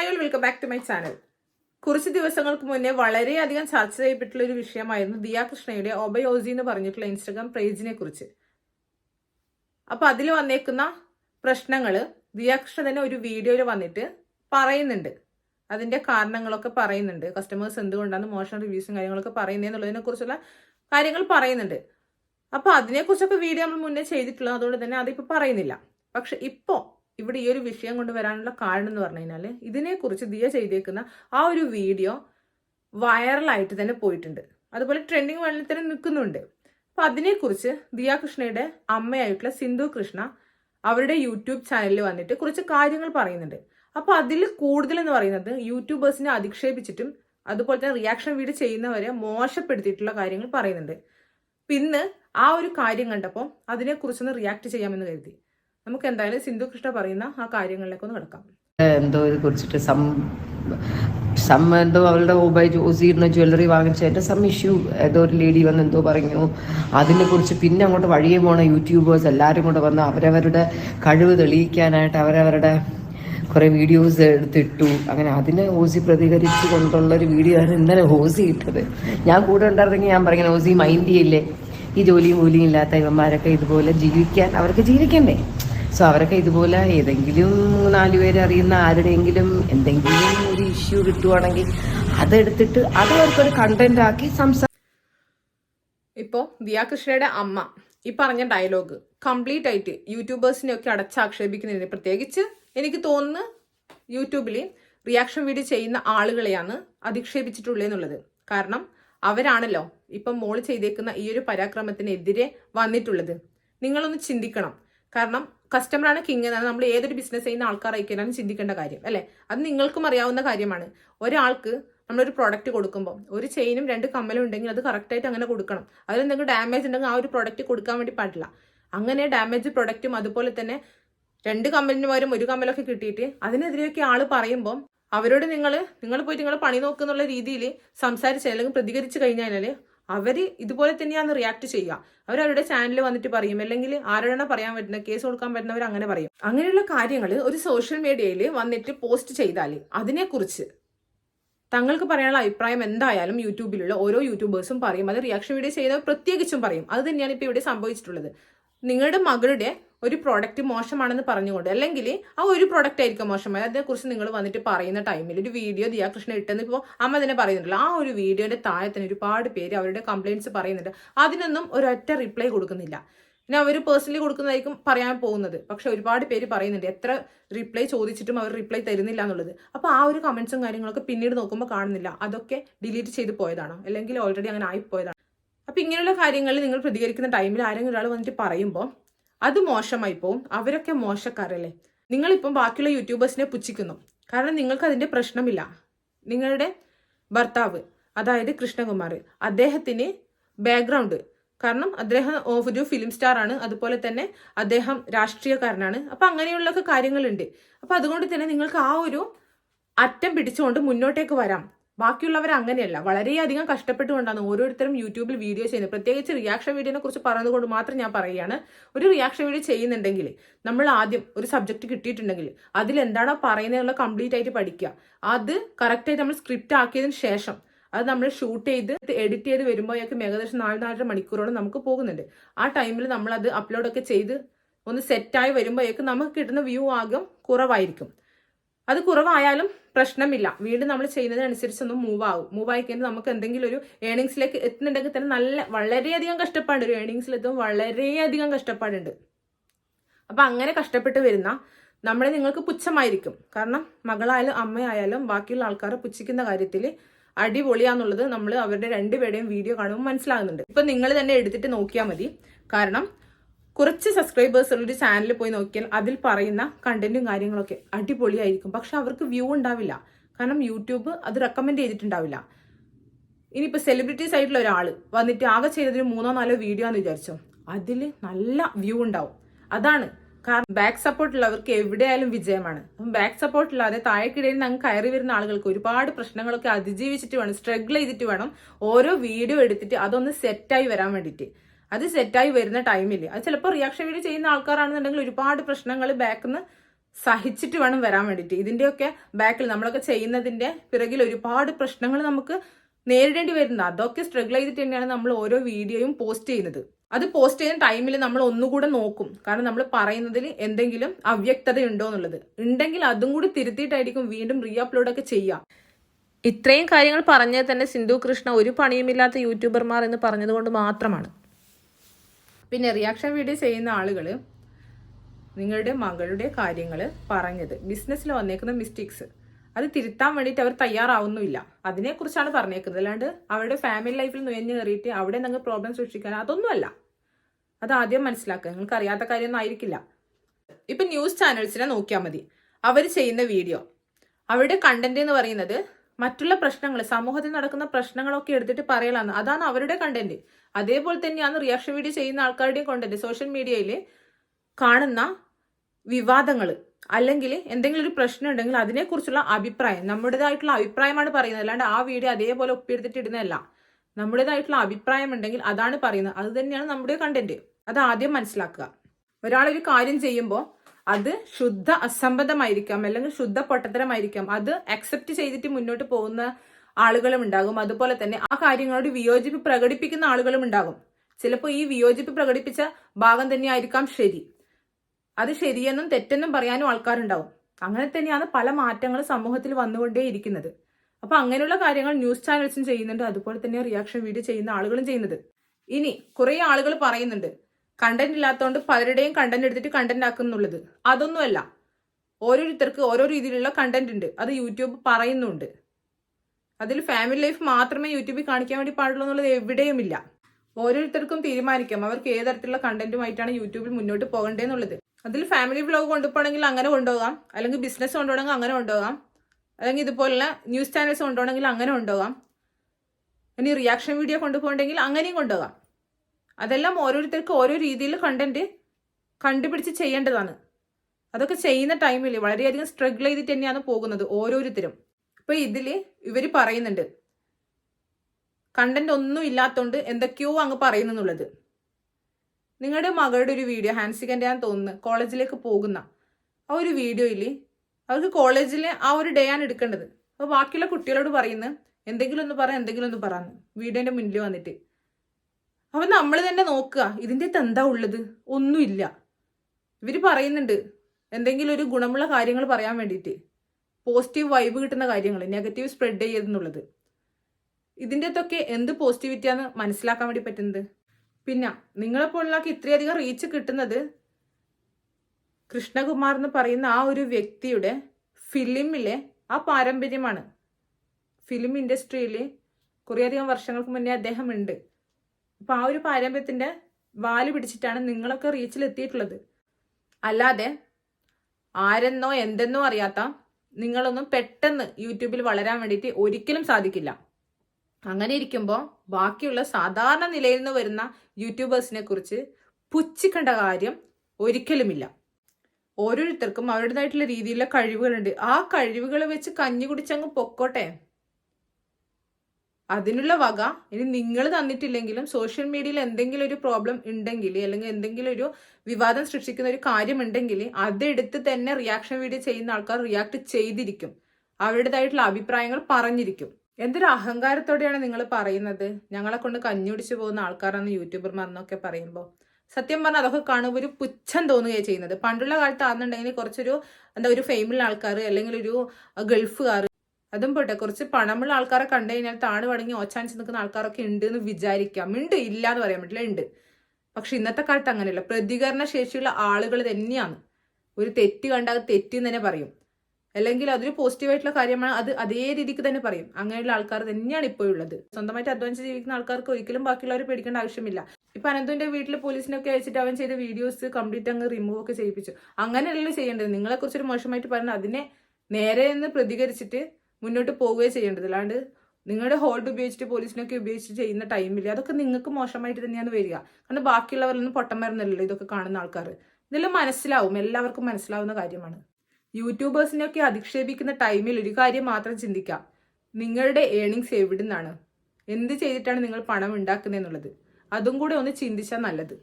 Hi all welcome back to my channel. കുറച്ച് ദിവസങ്ങൾക്ക് മുന്നേ വളരെയധികം ചർച്ച ചെയ്യപ്പെട്ടുള്ള ഒരു വിഷയമായിരുന്നു ദിയ കൃഷ്ണയുടെ ഒബയോസി എന്ന് പറഞ്ഞിട്ടുള്ള ഇൻസ്റ്റഗ്രാം പേജിനെ കുറിച്ച്. അപ്പൊ അതിൽ വന്നേക്കുന്ന പ്രശ്നങ്ങൾ ദിയ കൃഷ്ണ തന്നെ ഒരു വീഡിയോയിൽ വന്നിട്ട് പറയുന്നുണ്ട്. അതിന്റെ കാരണങ്ങളൊക്കെ പറയുന്നുണ്ട്. കസ്റ്റമേഴ്സ് എന്തുകൊണ്ടാണ് മോശം റിവ്യൂസും കാര്യങ്ങളൊക്കെ പറയുന്നതെന്നുള്ളതിനെ കുറിച്ചുള്ള കാര്യങ്ങൾ പറയുന്നുണ്ട്. അപ്പൊ അതിനെക്കുറിച്ചൊക്കെ വീഡിയോ നമ്മൾ മുന്നേ ചെയ്തിട്ടുള്ളത് അതുകൊണ്ട് തന്നെ അതിപ്പോൾ പറയുന്നില്ല. പക്ഷെ ഇപ്പോ ഇവിടെ ഈ ഒരു വിഷയം കൊണ്ട് വരാനുള്ള കാരണം എന്ന് പറഞ്ഞു കഴിഞ്ഞാൽ ഇതിനെക്കുറിച്ച് ദിയ ചെയ്തേക്കുന്ന ആ ഒരു വീഡിയോ വൈറലായിട്ട് തന്നെ പോയിട്ടുണ്ട്. അതുപോലെ ട്രെൻഡിങ് വേണമെങ്കിൽ തന്നെ നിൽക്കുന്നുണ്ട്. അപ്പൊ അതിനെക്കുറിച്ച് ദിയ കൃഷ്ണയുടെ അമ്മയായിട്ടുള്ള സിന്ധു കൃഷ്ണ അവരുടെ യൂട്യൂബ് ചാനലിൽ വന്നിട്ട് കുറച്ച് കാര്യങ്ങൾ പറയുന്നുണ്ട്. അപ്പൊ അതിൽ കൂടുതൽ എന്ന് പറയുന്നത് യൂട്യൂബേഴ്സിനെ അധിക്ഷേപിച്ചിട്ടും അതുപോലെ തന്നെ റിയാക്ഷൻ വീഡിയോ ചെയ്യുന്നവരെ മോശപ്പെടുത്തിയിട്ടുള്ള കാര്യങ്ങൾ പറയുന്നുണ്ട്. പിന്നെ ആ ഒരു കാര്യം കണ്ടപ്പോൾ അതിനെക്കുറിച്ചൊന്ന് റിയാക്ട് ചെയ്യാമെന്ന് കരുതി. നമുക്ക് എന്തായാലും സിന്ധു കൃഷ്ണ പറയുന്ന ആ കാര്യങ്ങളിലേക്ക് ഒന്ന് കിടക്കാം. എന്തോ ഇത് കുറിച്ചിട്ട് സം സം എന്തോ അവളുടെ ജോസിയിരുന്ന ജ്വല്ലറി വാങ്ങിച്ചതിന്റെ സം ഇഷ്യൂ ഏതോ ഒരു ലേഡി വന്ന് എന്തോ പറഞ്ഞു. അതിനെ കുറിച്ച് പിന്നെ അങ്ങോട്ട് വഴിയെ പോണ യൂട്യൂബേഴ്സ് എല്ലാവരും കൂടെ വന്ന് അവരവരുടെ കഴിവ് തെളിയിക്കാനായിട്ട് അവരവരുടെ കുറെ വീഡിയോസ് എടുത്തിട്ടു. അങ്ങനെ അതിനെ ഓസി പ്രതികരിച്ചു കൊണ്ടുള്ള ഒരു വീഡിയോ ആണ് ഇന്നലെ ഓസി ഇട്ടത്. ഞാൻ കൂടെ ഉണ്ടായിരുന്നെങ്കിൽ ഞാൻ പറയുന്നത് ഓസി മൈൻഡ് ചെയ്യില്ലേ? ഈ ജോലിയും കൂലിയും ഇല്ലാത്ത ഇവന്മാരൊക്കെ ഇതുപോലെ ജീവിക്കാൻ അവർക്ക് ജീവിക്കണ്ടേ? സോ അവരൊക്കെ ഇതുപോലെ ഏതെങ്കിലും നാലുപേര് അറിയുന്ന ആരുടെയെങ്കിലും എന്തെങ്കിലും ഒരു ഇഷ്യൂ കിട്ടുവാണെങ്കിൽ അതെടുത്തിട്ട് അത് അവർക്കൊരു കണ്ടന്റ് ആക്കി സംസാ ഇപ്പോൾ ദിയാ കൃഷ്ണയുടെ അമ്മ ഈ പറഞ്ഞ ഡയലോഗ് കംപ്ലീറ്റ് ആയിട്ട് യൂട്യൂബേഴ്സിനെ ഒക്കെ അടച്ചാക്ഷേപിക്കുന്നതിന് പ്രത്യേകിച്ച് എനിക്ക് തോന്നുന്നു യൂട്യൂബിൽ റിയാക്ഷൻ വീഡിയോ ചെയ്യുന്ന ആളുകളെയാണ് അധിക്ഷേപിച്ചിട്ടുള്ളതെന്നുള്ളത്. കാരണം അവരാണല്ലോ ഇപ്പം മോൾ ചെയ്തേക്കുന്ന ഈ ഒരു പരാക്രമത്തിനെതിരെ വന്നിട്ടുള്ളത്. നിങ്ങളൊന്ന് ചിന്തിക്കണം. കാരണം കസ്റ്റമറാണ് കിങ് എന്നാണ് നമ്മൾ ഏതൊരു ബിസിനസ് ചെയ്യുന്ന ആൾക്കാരായിക്കാനാണ് ചിന്തിക്കേണ്ട കാര്യം അല്ലേ? അത് നിങ്ങൾക്കും അറിയാവുന്ന കാര്യമാണ്. ഒരാൾക്ക് നമ്മളൊരു പ്രോഡക്റ്റ് കൊടുക്കുമ്പോൾ ഒരു ചെയിനും രണ്ട് കമ്മലും ഉണ്ടെങ്കിൽ അത് കറക്റ്റായിട്ട് അങ്ങനെ കൊടുക്കണം. അതിലെന്തെങ്കിലും ഡാമേജ് ഉണ്ടെങ്കിൽ ആ ഒരു പ്രോഡക്റ്റ് കൊടുക്കാൻ വേണ്ടി പാടില്ല. അങ്ങനെ ഡാമേജ് പ്രൊഡക്റ്റും അതുപോലെ തന്നെ രണ്ട് കമ്മലിന് പകരം ഒരു കമ്മലൊക്കെ കിട്ടിയിട്ട് അതിനെതിരെയൊക്കെ ആൾ പറയുമ്പോൾ അവരോട് നിങ്ങൾ നിങ്ങൾ പോയിട്ട് നിങ്ങൾ പണി നോക്കുന്നുള്ള രീതിയിൽ സംസാരിച്ച് അല്ലെങ്കിൽ പ്രതികരിച്ചു കഴിഞ്ഞാൽ അവർ ഇതുപോലെ തന്നെയാണ് റിയാക്ട് ചെയ്യുക. അവർ അവരുടെ ചാനൽ വന്നിട്ട് പറയും. അല്ലെങ്കിൽ ആരോടാണ് പറയാൻ പറ്റുന്ന കേസ് കൊടുക്കാൻ പറ്റുന്നവർ അങ്ങനെ പറയും. അങ്ങനെയുള്ള കാര്യങ്ങൾ ഒരു സോഷ്യൽ മീഡിയയിൽ വന്നിട്ട് പോസ്റ്റ് ചെയ്താൽ അതിനെക്കുറിച്ച് തങ്ങൾക്ക് പറയാനുള്ള അഭിപ്രായം എന്തായാലും യൂട്യൂബിലുള്ള ഓരോ യൂട്യൂബേഴ്സും പറയും. അത് റിയാക്ഷൻ വീഡിയോ ചെയ്തവർ പ്രത്യേകിച്ചും പറയും. അത് തന്നെയാണ് ഇപ്പോൾ ഇവിടെ സംഭവിച്ചിട്ടുള്ളത്. നിങ്ങളുടെ മകളുടെ ഒരു പ്രോഡക്റ്റ് മോശമാണെന്ന് പറഞ്ഞുകൊണ്ട് അല്ലെങ്കിൽ ആ ഒരു പ്രോഡക്റ്റ് ആയിരിക്കും മോശമായത്. അതിനെക്കുറിച്ച് നിങ്ങൾ വന്നിട്ട് പറയുന്ന ടൈമിൽ ഒരു വീഡിയോ ദിയാ കൃഷ്ണ ഇട്ടെന്ന് ഇപ്പോൾ അമ്മ തന്നെ പറയുന്നുണ്ടല്ലോ. ആ ഒരു വീഡിയോയുടെ താഴെ തന്നെ ഒരുപാട് പേര് അവരുടെ കംപ്ലയിന്റ്സ് പറയുന്നുണ്ട്. അതിനൊന്നും ഒരൊറ്റ റിപ്ലൈ കൊടുക്കുന്നില്ല. പിന്നെ അവർ പേഴ്സണലി കൊടുക്കുന്നതായിരിക്കും പറയാൻ പോകുന്നത്. പക്ഷെ ഒരുപാട് പേര് പറയുന്നുണ്ട് എത്ര റിപ്ലൈ ചോദിച്ചിട്ടും അവർ റിപ്ലൈ തരുന്നില്ല എന്നുള്ളത്. അപ്പോൾ ആ ഒരു കമൻസും കാര്യങ്ങളൊക്കെ പിന്നീട് നോക്കുമ്പോൾ കാണുന്നില്ല. അതൊക്കെ ഡിലീറ്റ് ചെയ്ത് പോയതാണോ? അല്ലെങ്കിൽ ഓൾറെഡി അങ്ങനെ ആയിപ്പോയതാണ് അപ്പോൾ ഇങ്ങനെയുള്ള കാര്യങ്ങളിൽ നിങ്ങൾ പ്രതികരിക്കുന്ന ടൈമിൽ ആരെങ്കിലും ഒരാൾ വന്നിട്ട് പറയുമ്പോൾ അത് മോശമായി പോവും. അവരൊക്കെ മോശക്കാരല്ലേ? നിങ്ങളിപ്പം ബാക്കിയുള്ള യൂട്യൂബേഴ്സിനെ പുച്ഛിക്കുന്നു. കാരണം നിങ്ങൾക്ക് അതിന്റെ പ്രശ്നമില്ല. നിങ്ങളുടെ ഭർത്താവ് അതായത് കൃഷ്ണകുമാർ അദ്ദേഹത്തിന് ബാക്ക്ഗ്രൗണ്ട് കാരണം അദ്ദേഹം ഒരു ഫിലിം സ്റ്റാർ ആണ്. അതുപോലെ തന്നെ അദ്ദേഹം രാഷ്ട്രീയക്കാരനാണ്. അപ്പം അങ്ങനെയുള്ളൊക്കെ കാര്യങ്ങളുണ്ട്. അപ്പം അതുകൊണ്ട് തന്നെ നിങ്ങൾക്ക് ആ ഒരു അറ്റം പിടിച്ചുകൊണ്ട് മുന്നോട്ടേക്ക് വരാം. ബാക്കിയുള്ളവർ അങ്ങനെയല്ല. വളരെയധികം കഷ്ടപ്പെട്ടുകൊണ്ടാണ് ഓരോരുത്തരും യൂട്യൂബിൽ വീഡിയോ ചെയ്യുന്നത്. പ്രത്യേകിച്ച് റിയാക്ഷൻ വീഡിയോനെ കുറിച്ച് പറയുന്നതുകൊണ്ട് മാത്രം ഞാൻ പറയുകയാണ്. ഒരു റിയാക്ഷൻ വീഡിയോ ചെയ്യുന്നുണ്ടെങ്കിൽ നമ്മൾ ആദ്യം ഒരു സബ്ജക്റ്റ് കിട്ടിയിട്ടുണ്ടെങ്കിൽ അതിൽ എന്താണോ പറയുന്നതെന്നുള്ള കംപ്ലീറ്റ് ആയിട്ട് പഠിക്കുക. അത് കറക്റ്റായിട്ട് നമ്മൾ സ്ക്രിപ്റ്റ് ആക്കിയതിന് ശേഷം അത് നമ്മൾ ഷൂട്ട് ചെയ്ത് എഡിറ്റ് ചെയ്ത് വരുമ്പോഴേക്കും ഏകദേശം നാല് നാലര മണിക്കൂറോളം നമുക്ക് പോകുന്നുണ്ട്. ആ ടൈമിൽ നമ്മൾ അത് അപ്ലോഡൊക്കെ ചെയ്ത് ഒന്ന് സെറ്റായി വരുമ്പോഴേക്കും നമുക്ക് കിട്ടുന്ന വ്യൂ ആകും കുറവായിരിക്കും. അത് കുറവായാലും പ്രശ്നമില്ല. വീണ്ടും നമ്മൾ ചെയ്യുന്നതിനനുസരിച്ചൊന്നും മൂവ് ആവും. മൂവ് ആയി കഴിഞ്ഞാൽ നമുക്ക് എന്തെങ്കിലും ഒരു ഏണിങ്സിലേക്ക് എത്തുന്നുണ്ടെങ്കിൽ തന്നെ നല്ല വളരെയധികം കഷ്ടപ്പാടുണ്ട് ഒരു ഏണിങ്സിൽ എത്തുമ്പോൾ വളരെയധികം കഷ്ടപ്പാടുണ്ട്. അപ്പൊ അങ്ങനെ കഷ്ടപ്പെട്ട് വരുന്ന നമ്മളെ നിങ്ങൾക്ക് പുച്ഛമായിരിക്കും. കാരണം മകളായാലും അമ്മയായാലും ബാക്കിയുള്ള ആൾക്കാരെ പുച്ഛിക്കുന്ന കാര്യത്തിൽ അടിപൊളിയാന്നുള്ളത് നമ്മൾ അവരുടെ രണ്ടുപേരുടെയും വീഡിയോ കാണുമ്പോൾ മനസ്സിലാകുന്നുണ്ട്. ഇപ്പൊ നിങ്ങൾ തന്നെ എടുത്തിട്ട് നോക്കിയാൽ മതി. കാരണം കുറച്ച് സബ്സ്ക്രൈബേഴ്സ് ഉള്ളൊരു ചാനൽ പോയി നോക്കിയാൽ അതിൽ പറയുന്ന കണ്ടന്റും കാര്യങ്ങളൊക്കെ അടിപൊളിയായിരിക്കും. പക്ഷെ അവർക്ക് വ്യൂ ഉണ്ടാവില്ല. കാരണം യൂട്യൂബ് അത് റെക്കമെൻഡ് ചെയ്തിട്ടുണ്ടാവില്ല. ഇനിയിപ്പോൾ സെലിബ്രിറ്റീസ് ആയിട്ടുള്ള ഒരാൾ വന്നിട്ട് ആകെ ചെയ്തതിന് മൂന്നോ നാലോ വീഡിയോ എന്ന് വിചാരിച്ചോ? അതിൽ നല്ല വ്യൂ ഉണ്ടാവും. അതാണ്. കാരണം ബാക്ക് സപ്പോർട്ട് ഉള്ളവർക്ക് എവിടെയായാലും വിജയമാണ്. അപ്പം ബാക്ക് സപ്പോർട്ട് ഇല്ലാതെ താഴേക്കിടയിൽ നിന്ന് അങ്ങ് കയറി വരുന്ന ആളുകൾക്ക് ഒരുപാട് പ്രശ്നങ്ങളൊക്കെ അതിജീവിച്ചിട്ട് വേണം സ്ട്രഗിൾ ചെയ്തിട്ട് വേണം ഓരോ വീഡിയോ എടുത്തിട്ട് അതൊന്ന് സെറ്റായി വരാൻ വേണ്ടിയിട്ട്. അത് സെറ്റായി വരുന്ന ടൈമിൽ അത് ചിലപ്പോൾ റിയാക്ഷൻ വീഡിയോ ചെയ്യുന്ന ആൾക്കാരാണെന്നുണ്ടെങ്കിൽ ഒരുപാട് പ്രശ്നങ്ങൾ ബാക്കിൽ നിന്ന് സഹിച്ചിട്ട് വേണം വരാൻ വേണ്ടിയിട്ട്. ഇതിന്റെയൊക്കെ ബാക്കിൽ നമ്മളൊക്കെ ചെയ്യുന്നതിന്റെ പിറകിൽ ഒരുപാട് പ്രശ്നങ്ങൾ നമുക്ക് നേരിടേണ്ടി വരുന്നത് അതൊക്കെ സ്ട്രഗിൾ ചെയ്തിട്ട് തന്നെയാണ് നമ്മൾ ഓരോ വീഡിയോയും പോസ്റ്റ് ചെയ്യുന്നത്. അത് പോസ്റ്റ് ചെയ്യുന്ന ടൈമിൽ നമ്മൾ ഒന്നുകൂടെ നോക്കും. കാരണം നമ്മൾ പറയുന്നതിൽ എന്തെങ്കിലും അവ്യക്തത ഉണ്ടോ എന്നുള്ളത്. ഉണ്ടെങ്കിൽ അതും കൂടി തിരുത്തിയിട്ടായിരിക്കും വീണ്ടും റീ അപ്ലോഡൊക്കെ ചെയ്യുക. ഇത്രയും കാര്യങ്ങൾ പറഞ്ഞത് തന്നെ സിന്ധു കൃഷ്ണ ഒരു പണിയുമില്ലാത്ത യൂട്യൂബർമാർ എന്ന് പറഞ്ഞതുകൊണ്ട് മാത്രമാണ്. പിന്നെ റിയാക്ഷൻ വീഡിയോ ചെയ്യുന്ന ആളുകൾ നിങ്ങളുടെ മകളുടെ കാര്യങ്ങൾ പറഞ്ഞത്. ബിസിനസ്സിൽ വന്നേക്കുന്ന മിസ്റ്റേക്സ് അത് തിരുത്താൻ വേണ്ടിയിട്ട് അവർ തയ്യാറാവുന്നില്ല അതിനെക്കുറിച്ചാണ് പറഞ്ഞേക്കുന്നത്. അല്ലാണ്ട് അവരുടെ ഫാമിലി ലൈഫിൽ നുഴഞ്ഞു കയറിയിട്ട് അവിടെ നിങ്ങൾ പ്രോബ്ലം സൃഷ്ടിക്കാൻ അതൊന്നുമല്ല. അത് ആദ്യം മനസ്സിലാക്കുക. നിങ്ങൾക്ക് അറിയാത്ത കാര്യമൊന്നും ആയിരിക്കില്ല. ഇപ്പം ന്യൂസ് ചാനൽസിനെ നോക്കിയാൽ മതി. അവർ ചെയ്യുന്ന വീഡിയോ അവരുടെ കണ്ടന്റ് എന്ന് പറയുന്നത് മറ്റുള്ള പ്രശ്നങ്ങൾ സമൂഹത്തിൽ നടക്കുന്ന പ്രശ്നങ്ങളൊക്കെ എടുത്തിട്ട് പറയലാണ്. അതാണ് അവരുടെ കണ്ടന്റ് അതേപോലെ തന്നെയാണ് റിയാക്ഷൻ വീഡിയോ ചെയ്യുന്ന ആൾക്കാരുടെയും കണ്ടന്റ് സോഷ്യൽ മീഡിയയിൽ കാണുന്ന വിവാദങ്ങൾ അല്ലെങ്കിൽ എന്തെങ്കിലും ഒരു പ്രശ്നം ഉണ്ടെങ്കിൽ അതിനെക്കുറിച്ചുള്ള അഭിപ്രായം. നമ്മുടേതായിട്ടുള്ള അഭിപ്രായമാണ് പറയുന്നത്. അല്ലാണ്ട് ആ വീഡിയോ അതേപോലെ ഒപ്പിയെടുത്തിട്ട് ഇടുന്നതല്ല നമ്മുടേതായിട്ടുള്ള അഭിപ്രായം ഉണ്ടെങ്കിൽ അതാണ് പറയുന്നത്. അത് തന്നെയാണ് നമ്മുടെ കണ്ടന്റ് അത് ആദ്യം മനസ്സിലാക്കുക. ഒരാളൊരു കാര്യം ചെയ്യുമ്പോൾ അത് ശുദ്ധ അസംബന്ധമായിരിക്കാം അല്ലെങ്കിൽ ശുദ്ധ പൊട്ടത്തരമായിരിക്കാം. അത് അക്സെപ്റ്റ് ചെയ്തിട്ട് മുന്നോട്ട് പോകുന്ന ആളുകളും ഉണ്ടാകും. അതുപോലെ തന്നെ ആ കാര്യങ്ങളോട് വിയോജിപ്പ് പ്രകടിപ്പിക്കുന്ന ആളുകളും ഉണ്ടാകും. ചിലപ്പോൾ ഈ വിയോജിപ്പ് പ്രകടിപ്പിച്ച ഭാഗം തന്നെയായിരിക്കാം ശരി. അത് ശരിയെന്നും തെറ്റെന്നും പറയാനും ആൾക്കാരുണ്ടാവും. അങ്ങനെ തന്നെയാണ് പല മാറ്റങ്ങളും സമൂഹത്തിൽ വന്നുകൊണ്ടേയിരിക്കുന്നത് അപ്പൊ അങ്ങനെയുള്ള കാര്യങ്ങൾ ന്യൂസ് ചാനൽസും ചെയ്യുന്നുണ്ട്. അതുപോലെ തന്നെ റിയാക്ഷൻ വീഡിയോ ചെയ്യുന്ന ആളുകളും ചെയ്യുന്നത്. ഇനി കുറെ ആളുകൾ പറയുന്നുണ്ട്. കണ്ടന്റ് ഇല്ലാത്തതുകൊണ്ട് പലരുടെയും കണ്ടന്റ് എടുത്തിട്ട് കണ്ടന്റ് ആക്കുന്നുള്ളത്. അതൊന്നുമല്ല. ഓരോരുത്തർക്ക് ഓരോ രീതിയിലുള്ള കണ്ടന്റ് ഉണ്ട്. അത് യൂട്യൂബ് പറയുന്നുണ്ട്. അതിൽ ഫാമിലി ലൈഫ് മാത്രമേ യൂട്യൂബിൽ കാണിക്കാൻ വേണ്ടി പാടുള്ളൂ എന്നുള്ളത് എവിടെയുമില്ല. ഓരോരുത്തർക്കും തീരുമാനിക്കാം. അവർക്ക് ഏത് തരത്തിലുള്ള കണ്ടന്റുമായിട്ടാണ് യൂട്യൂബിൽ മുന്നോട്ട് പോകേണ്ടതെന്നുള്ളത് അതിൽ ഫാമിലി വ്ലോഗ് കൊണ്ടുപോകണമെങ്കിൽ അങ്ങനെ കൊണ്ടുപോകാം. അല്ലെങ്കിൽ ബിസിനസ് കൊണ്ടുപോകണമെങ്കിൽ അങ്ങനെ കൊണ്ടുപോകാം. അല്ലെങ്കിൽ ഇതുപോലുള്ള ന്യൂസ് ചാനൽസ് കൊണ്ടുപോകണമെങ്കിൽ അങ്ങനെ കൊണ്ടുപോകാം. ഇനി റിയാക്ഷൻ വീഡിയോ കൊണ്ടുപോകണമെങ്കിൽ അങ്ങനെയും കൊണ്ടുപോകാം. അതെല്ലാം ഓരോരുത്തർക്ക് ഓരോ രീതിയിൽ കണ്ടന്റ് കണ്ടുപിടിച്ച് ചെയ്യേണ്ടതാണ്. അതൊക്കെ ചെയ്യുന്ന ടൈമിൽ വളരെയധികം സ്ട്രഗിൾ ചെയ്തിട്ട് തന്നെയാണ് പോകുന്നത് ഓരോരുത്തരും. ഇപ്പൊ ഇതിൽ ഇവർ പറയുന്നുണ്ട് കണ്ടന്റ് ഒന്നും ഇല്ലാത്തോണ്ട് എന്തൊക്കെയോ അങ്ങ് പറയുന്നുള്ളത് നിങ്ങളുടെ മകളുടെ ഒരു വീഡിയോ ഹാൻസിക്കന്റെ ആണെന്ന് തോന്നുന്നു കോളേജിലേക്ക് പോകുന്ന ആ ഒരു വീഡിയോയിൽ അവർക്ക് കോളേജിലെ ആ ഒരു ഡേ ആണ് എടുക്കേണ്ടത്. അപ്പോൾ ബാക്കിയുള്ള കുട്ടികളോട് പറയുന്നത് എന്തെങ്കിലും ഒന്ന് പറ എന്തെങ്കിലും ഒന്ന് പറയാന്ന് വീഡിയോന്റെ മുന്നിൽ വന്നിട്ട്. അപ്പൊ നമ്മൾ തന്നെ നോക്കുക ഇതിന്റെ എന്താ ഉള്ളത്? ഒന്നുമില്ല. ഇവർ പറയുന്നുണ്ട് എന്തെങ്കിലും ഒരു ഗുണമുള്ള കാര്യങ്ങൾ പറയാൻ വേണ്ടിയിട്ട്. പോസിറ്റീവ് വൈബ് കിട്ടുന്ന കാര്യങ്ങൾ നെഗറ്റീവ് സ്പ്രെഡ് ചെയ്തെന്നുള്ളത് ഇതിന്റെ അകത്തൊക്കെ എന്ത് പോസിറ്റിവിറ്റിയാന്ന് മനസ്സിലാക്കാൻ വേണ്ടി പറ്റുന്നത്? പിന്നെ നിങ്ങളെപ്പോലുള്ളക്ക് ഇത്രയധികം റീച്ച് കിട്ടുന്നത് കൃഷ്ണകുമാർ എന്ന് പറയുന്ന ആ ഒരു വ്യക്തിയുടെ ഫിലിമിലെ ആ പാരമ്പര്യമാണ്. ഫിലിം ഇൻഡസ്ട്രിയിൽ കുറേയധികം വർഷങ്ങൾക്ക് മുന്നേ അദ്ദേഹം ഉണ്ട്. അപ്പൊ ആ ഒരു പാരമ്പര്യത്തിന്റെ വാൽ പിടിച്ചിട്ടാണ് നിങ്ങളൊക്കെ റീച്ചിൽ എത്തിയിട്ടുള്ളത് അല്ലാതെ ആരെന്നോ എന്തെന്നോ അറിയാത്ത നിങ്ങളൊന്നും പെട്ടെന്ന് യൂട്യൂബിൽ വളരാൻ വേണ്ടിയിട്ട് ഒരിക്കലും സാധിക്കില്ല. അങ്ങനെ ഇരിക്കുമ്പോൾ ബാക്കിയുള്ള സാധാരണ നിലയിൽ നിന്ന് വരുന്ന യൂട്യൂബേഴ്സിനെ കുറിച്ച് പുച്ഛിക്കേണ്ട കാര്യം ഒരിക്കലുമില്ല. ഓരോരുത്തർക്കും അവരുടേതായിട്ടുള്ള രീതിയിലുള്ള കഴിവുകളുണ്ട്. ആ കഴിവുകൾ വെച്ച് കഞ്ഞി കുടിച്ചങ്ങ് പൊക്കോട്ടെ. അതിനുള്ള വക ഇനി നിങ്ങൾ തന്നിട്ടില്ലെങ്കിലും സോഷ്യൽ മീഡിയയിൽ എന്തെങ്കിലും ഒരു പ്രോബ്ലം ഉണ്ടെങ്കിൽ അല്ലെങ്കിൽ എന്തെങ്കിലും ഒരു വിവാദം സൃഷ്ടിക്കുന്ന ഒരു കാര്യമുണ്ടെങ്കിൽ അതെടുത്ത് തന്നെ റിയാക്ഷൻ വീഡിയോ ചെയ്യുന്ന ആൾക്കാർ റിയാക്ട് ചെയ്തിരിക്കും. അവരുടേതായിട്ടുള്ള അഭിപ്രായങ്ങൾ പറഞ്ഞിരിക്കും. എന്തൊരു അഹങ്കാരത്തോടെയാണ് നിങ്ങൾ പറയുന്നത്? ഞങ്ങളെ കൊണ്ട് കഞ്ഞുടിച്ചു പോകുന്ന ആൾക്കാരാണ് യൂട്യൂബർമാർ എന്നൊക്കെ പറയുമ്പോൾ സത്യം പറഞ്ഞാൽ അതൊക്കെ കാണുമ്പോൾ ഒരു പുച്ഛം തോന്നുകയാണ് ചെയ്യുന്നത്. പണ്ടുള്ള കാലത്ത് ആണെന്നുണ്ടെങ്കിൽ കുറച്ചൊരു എന്താ ഒരു ഫെയിമുള്ള ആൾക്കാർ അല്ലെങ്കിൽ ഒരു ഗൾഫുകാർ അതും പോട്ടെ കുറച്ച് പണമുള്ള ആൾക്കാരെ കണ്ടു കഴിഞ്ഞാൽ താണു വടങ്ങി ഓച്ചാനിച്ച് നിൽക്കുന്ന ആൾക്കാരൊക്കെ ഉണ്ട് എന്ന് വിചാരിക്കാം. ഉണ്ട് ഇല്ല എന്ന് പറയാൻ പറ്റില്ല ഉണ്ട്. പക്ഷെ ഇന്നത്തെ കാലത്ത് അങ്ങനെയല്ല. പ്രതികരണ ശേഷിയുള്ള ആളുകൾ തന്നെയാണ്. ഒരു തെറ്റ് കണ്ടാൽ തെറ്റ് എന്ന് തന്നെ പറയും. അല്ലെങ്കിൽ അതൊരു പോസിറ്റീവായിട്ടുള്ള കാര്യമാണ് അത് അതേ രീതിക്ക് തന്നെ പറയും. അങ്ങനെയുള്ള ആൾക്കാർ തന്നെയാണ് ഇപ്പോൾ ഉള്ളത്. സ്വന്തമായിട്ട് അധ്വാനിച്ച് ജീവിക്കുന്ന ആൾക്കാർക്ക് ഒരിക്കലും ബാക്കിയുള്ളവരെ പേടിക്കേണ്ട ആവശ്യമില്ല. ഇപ്പൊ അനന്തുവിന്റെ വീട്ടിൽ പോലീസിനൊക്കെ അയച്ചിട്ട് അവൻ ചെയ്ത വീഡിയോസ് കംപ്ലീറ്റ് അങ്ങ് റിമൂവ് ഒക്കെ ചെയ്യിപ്പിച്ചു. അങ്ങനെയല്ലല്ലോ ചെയ്യേണ്ടത്. നിങ്ങളെ കുറിച്ചൊരു മോശമായിട്ട് പറഞ്ഞാൽ അതിനെ നേരെ എന്ന് പ്രതികരിച്ചിട്ട് മുന്നോട്ട് പോവുകയോ ചെയ്യേണ്ടത്. അല്ലാണ്ട് നിങ്ങളുടെ ഹോൾഡ് ഉപയോഗിച്ചിട്ട് പോലീസിനൊക്കെ ഉപയോഗിച്ച് ചെയ്യുന്ന ടൈമിൽ അതൊക്കെ നിങ്ങൾക്ക് മോശമായിട്ട് തന്നെയാണ് വരിക. കാരണം ബാക്കിയുള്ളവരൊന്നും പൊട്ടന്മാരൊന്നുമല്ലല്ലോ ഇതൊക്കെ കാണുന്ന ആൾക്കാർ ഇതെല്ലാം മനസ്സിലാവും. എല്ലാവർക്കും മനസ്സിലാവുന്ന കാര്യമാണ്. യൂട്യൂബേഴ്സിനെയൊക്കെ അധിക്ഷേപിക്കുന്ന ടൈമിൽ ഒരു കാര്യം മാത്രം ചിന്തിക്കാം നിങ്ങളുടെ ഏണിങ്സ് എവിടെ നിന്നാണ് എന്ത് ചെയ്തിട്ടാണ് നിങ്ങൾ പണം ഉണ്ടാക്കുന്നത് എന്നുള്ളത് അതും കൂടെ ഒന്ന് ചിന്തിച്ചാൽ നല്ലത്.